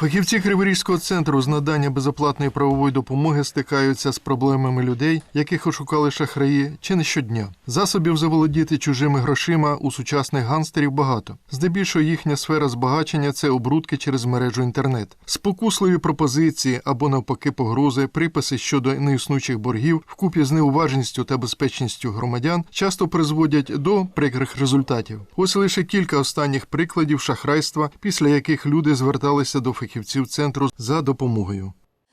Фахівці Криворізького центру з надання безоплатної правової допомоги стикаються з проблемами людей, яких ошукали шахраї, чи не щодня. Засобів заволодіти чужими грошима у сучасних ганстерів багато. Здебільшого їхня сфера збагачення це обрудки через мережу інтернет, спокусливі пропозиції або навпаки погрози, приписи щодо неіснучих боргів, вкупі з неуважністю та безпечністю громадян часто призводять до прикрих результатів. Ось лише кілька останніх прикладів шахрайства, після яких люди зверталися до фахівців центру за допомогою.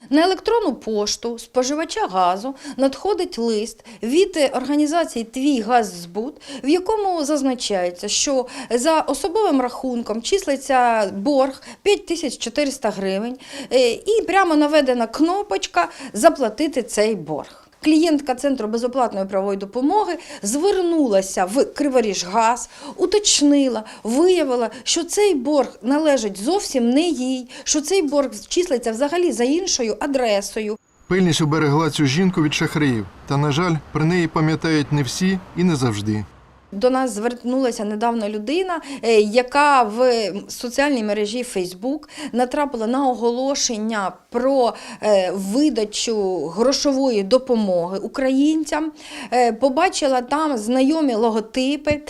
На електронну пошту споживача газу надходить лист від організації Твій газзбут, в якому зазначається, що за особовим рахунком числиться борг 5400 гривень, е, і прямо наведена кнопочка Заплатити цей борг. Клієнтка центру безоплатної правової допомоги звернулася в Криворіжгаз, уточнила, виявила, що цей борг належить зовсім не їй, що цей борг числиться взагалі за іншою адресою. Пильність уберегла цю жінку від шахраїв, та, на жаль, про неї пам'ятають не всі і не завжди. До нас звернулася недавно людина, е, яка в соціальній мережі Facebook натрапила на оголошення про е, видачу грошової допомоги українцям. Е, Побачила там знайомі логотипи,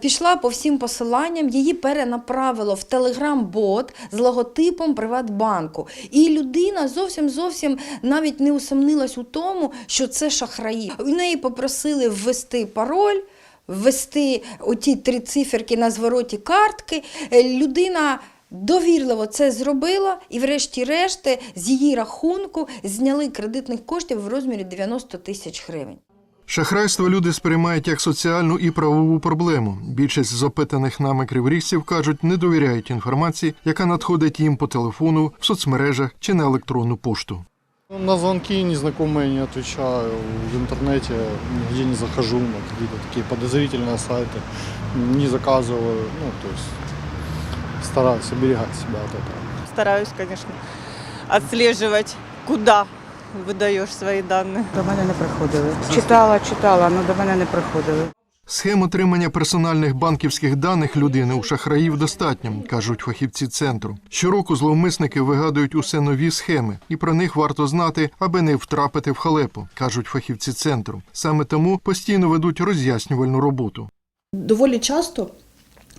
пішла по всім посиланням, її перенаправило в Telegram-бот з логотипом Приватбанку. І людина зовсім зовсім навіть не усомнилась у тому, що це шахраї. У неї попросили ввести пароль ввести оті три циферки на звороті картки. Е, Людина довірливо це зробила, і, врешті-решт, з її рахунку зняли кредитних коштів в розмірі 90 тисяч гривень. Шахрайство люди сприймають як соціальну і правову проблему. Більшість з опитаних нами криворіжців кажуть, не довіряють інформації, яка надходить їм по телефону, в соцмережах чи на електронну пошту. На звонки незнакомые не отвечаю, в интернете нигде не захожу на какие-то такие подозрительные сайты, не заказываю, ну, то есть стараюсь оберегать себя от этого. Стараюсь, конечно, отслеживать, куда выдаешь свои данные. До мене не приходили. Читала, читала, але до мене не приходили. Схем отримання персональних банківських даних людини у шахраїв достатньо, кажуть фахівці центру. Щороку зловмисники вигадують усе нові схеми, і про них варто знати, аби не втрапити в халепу, кажуть фахівці центру. Саме тому постійно ведуть роз'яснювальну роботу. Доволі часто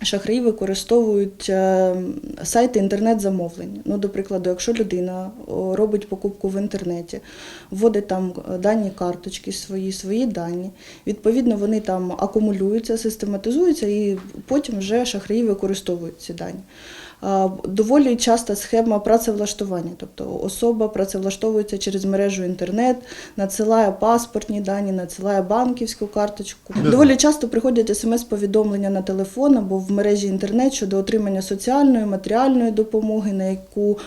шахраї використовують е, сайти інтернет-замовлень. Ну, до прикладу, якщо людина робить покупку в інтернеті, вводить там е, дані карточки свої, свої дані, відповідно, вони там акумулюються, систематизуються і потім вже шахраї використовують ці дані. Доволі часта схема працевлаштування, тобто особа працевлаштовується через мережу інтернет, надсилає паспортні дані, надсилає банківську карточку. Доволі часто приходять смс-повідомлення на телефон або в мережі інтернет щодо отримання соціальної, матеріальної допомоги, на яку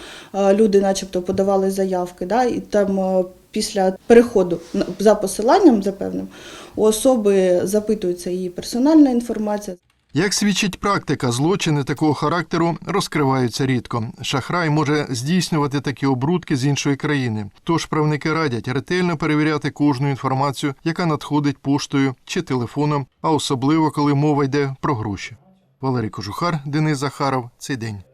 люди, начебто, подавали заявки. Да, і там після переходу за посиланням за певним у особи запитується її персональна інформація. Як свідчить практика, злочини такого характеру розкриваються рідко. Шахрай може здійснювати такі обрудки з іншої країни. Тож правники радять ретельно перевіряти кожну інформацію, яка надходить поштою чи телефоном, а особливо коли мова йде про гроші. Валерій Кожухар, Денис Захаров. Цей день.